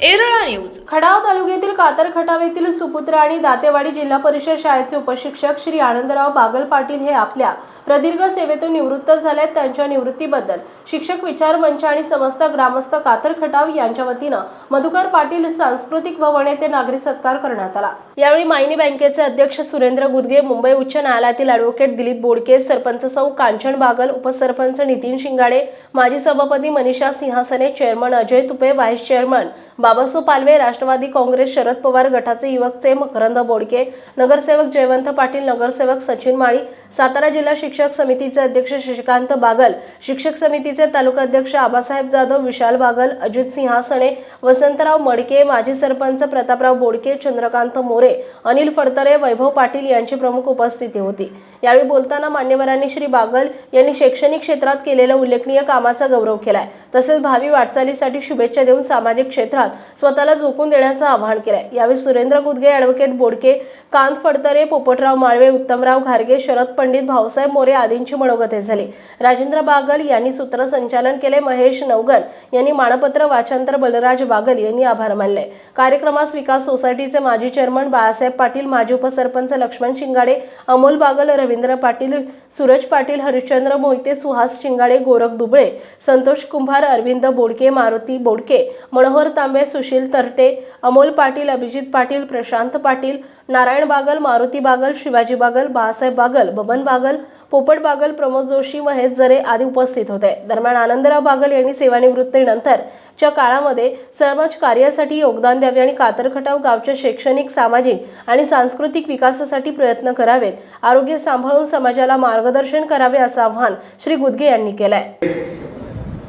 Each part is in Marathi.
Erala news Khatav तालुक्यातील कातर खटाव येथील सुपुत्र आणि दातेवाडी जिल्हा परिषद शाळेचे उपशिक्षक श्री आनंदराव बागल पाटील हे आपल्या प्रदीर्घ सेवेतून निवृत्त झाले आहेत. त्यांच्या निवृत्तीबद्दल शिक्षक विचार मंच आणि समस्त ग्रामस्थ कातर खटाव यांच्या वतीनं मधुकर पाटील सांस्कृतिक भवन येथे नागरी सत्कार करण्यात आला यावेळी मायनी बँकेचे अध्यक्ष सुरेंद्र गुदगे मुंबई उच्च न्यायालयातील अॅडव्होकेट दिलीप बोडके सरपंच सौ कांचन बागल उपसरपंच नितीन शिंगाडे माजी सभापती Manisha Sinhasane chairman Ajay Tupe vice chairman Babaso Palve Rashtrawadi Congress Sharad Pawar गटाचे युवकचे मकरंद बोडके नगरसेवक जयवंत पाटील नगरसेवक सचिन माळी सातारा जिल्हा शिक्षक समितीचे अध्यक्ष शशिकांत बागल शिक्षक समितीचे तालुका अध्यक्ष आबासाहेब जाधव विशाल बागल अजित सिंहासणे वसंतराव मडके माजी सरपंच प्रतापराव बोडके चंद्रकांत मोरे अनिल फडतरे वैभव पाटील यांची प्रमुख उपस्थिती होती. यावेळी बोलताना मान्यवरांनी श्री बागल यांनी शैक्षणिक क्षेत्रात केलेल्या उल्लेखनीय कामाचा गौरव केलाय. तसेच भावी वाटचालीसाठी शुभेच्छा देऊन सामाजिक क्षेत्रात स्वतःला झोकून देण्याचं आवाहन केलंय. यावेळी सुरेंद्र गुदगे ॲडव्होकेट बोडके कांत फडतरे पोपटराव माळवे उत्तमराव घारगे शरद पंडित भाऊसाहेब मोरे आदींची मनोगते झाली. राजेंद्र बागल यांनी सूत्रसंचालन केले. महेश नवगन यांनी मानपत्र वाचांतर बलराज बागल यांनी आभार मानले. कार्यक्रमास विकास सोसायटीचे माजी चेअरमन बाळासाहेब पाटील माजी उपसरपंच लक्ष्मण शिंगाडे अमोल बागल रवींद्र पाटील सूरज पाटील हरिश्चंद्र मोहिते सुहास शिंगाडे गोरख दुबळे संतोष कुंभार अरविंद बोडके मारुती बोडके मनोहर तांबे सुशील तरटे अमोल पाटील अभिजित पाटील प्रशांत पाटील नारायण बागल मारुती बागल शिवाजी बागल बाळासाहेब बागल बबन बागल पोपट बागल प्रमोद जोशी महेश जरे आदी उपस्थित होते. दरम्यान आनंदराव बागल यांनी सेवानिवृत्तीनंतर च्या काळामध्ये समाज कार्यासाठी योगदान द्यावे आणि कातरखटाव गावच्या शैक्षणिक सामाजिक आणि सांस्कृतिक विकासासाठी प्रयत्न करावेत. आरोग्य सांभाळून समाजाला मार्गदर्शन करावे असं आवाहन श्री गुदगे यांनी केलंय.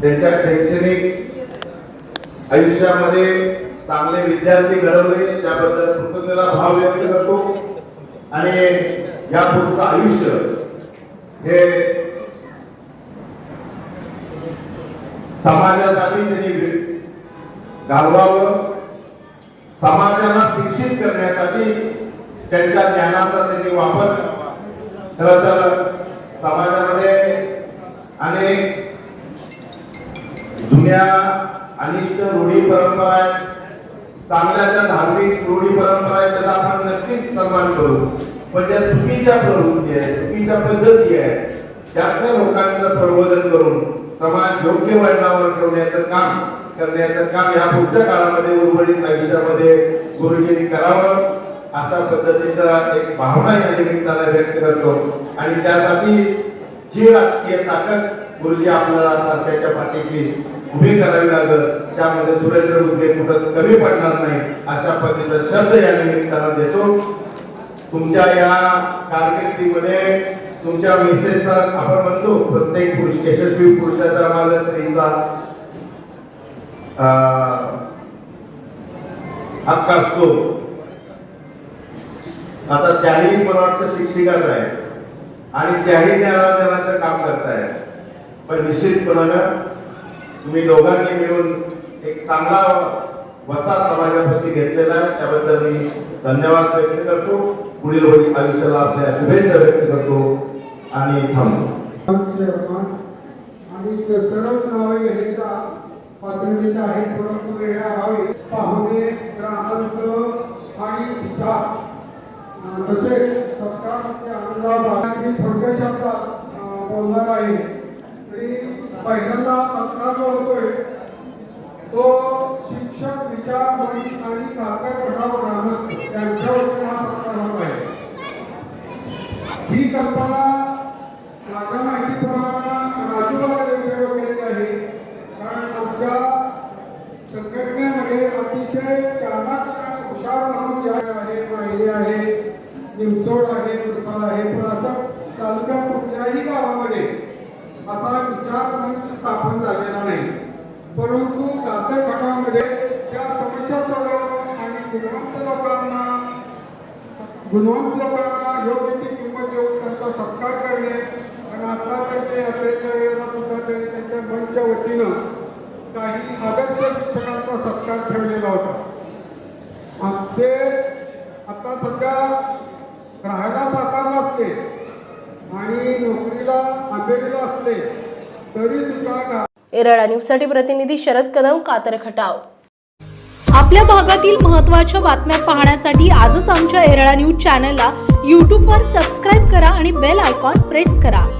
त्यांच्या शैक्षणिक आयुष्यामध्ये चांगले विद्यार्थी घडवले त्याबद्दल कृतज्ञता भाव व्यक्त करतो. आणि या पुढचं आयुष्य हे समाजासाठी त्यांनी घालवावं. समाजाला शिक्षित करण्यासाठी त्यांच्या ज्ञानाचा त्यांनी वापर करावा. खरं तर चांगल्या ज्या धार्मिक रूढी परंपरा आहेत त्याला आपण नक्कीच सन्मान करू. पण ज्या चुकीच्या प्रवृत्ती आहेत चुकीच्या पद्धती आहेत त्यातल्या लोकांचं प्रबोधन करून समाज योग्य वळणावर ठेवण्याचं काम करण्याचं काम या पुढच्या काळामध्ये उर्वरित आयुष्यामध्ये गुरुजींनी करावं. अशा पद्धतीचा एक भावना या निमित्ताने व्यक्त करतो. आणि त्यासाठी जी राजकीय ताकद गुरुजी आपल्याला सारख्याच्या पाठीशी उभी करावी लागल. त्यामध्ये सुरेंद्र गुरुजी कुठंच कमी पडणार नाही अशा पद्धतीचा शब्द या निमित्तानं देतो. तुमच्या या कारकिर्दीमध्ये तुमच्या मिसेसचा आपण म्हणतो प्रत्येक पुरुष यशस्वी पुरुषाचा मला स्त्रीचा अं, हक्क असतो. आता त्याही मला वाटतं शिक्षिकाच आहे. आणि त्याही ज्ञानाचं काम करताय. पण निश्चितपणानं तुम्ही दोघांनी मिळून एक चांगला वसा समाजापाशी घेतलेला आहे. त्याबद्दल मी धन्यवाद व्यक्त करतो. पुढील होळी आयुष्याला आपल्या शुभेच्छा व्यक्त करतो. आणि थांबतो. आणि सर्वच नावे घेण्याच्या पात्रतेच्या आहेत परंतु वेळा पाहुणे ग्रामस्थ आणि तसेच सत्कार थोडक्या शब्दात बोलणार आहे. पहिल्यांदा सत्कार जो होतोय तो शिक्षक विचार मंच आणि काका प्रभाव ग्रामस्थ यांच्या वतीने हा सत्कार होत आहे. ही कल्पना माझ्या माहितीप्रमाणे राजूबाबा यांच्यावर केलेली आहे. कारण आमच्या संघटनेमध्ये अतिशय चालाक आणि हुशार म्हणून जे आहे माहिती आहे निमचोड आहे प्रसाद आहे पण असं तालुका कुठल्याही गावामध्ये असा विचार मंच स्थापन झालेला नाही. परंतु दादर गटामध्ये त्या समस्या सोडवणं आणि गुणवंत लोकांना गुणवंत लोकांना योग्य ती किंमत देऊन त्यांचा सत्कार करणे आणि आता त्यांच्या यात्रेच्या वेळेला सुद्धा त्यांनी त्यांच्या मंचच्या वतीनं काही आदर्श शिक्षकांचा सत्कार ठेवलेला होता. ते आता सध्या राहायला साकारला असते आणि नोकरीला अंधेरीला असले तरी सुद्धा गा- एरळा न्यूजसाठी प्रतिनिधी शरद कदम कातर खटाव. आपल्या भागातील महत्त्वाच्या बातम्या पाहण्यासाठी आजच आमच्या एरळा न्यूज चॅनलला यूट्यूबवर सबस्क्राईब करा आणि बेल आयकॉन प्रेस करा.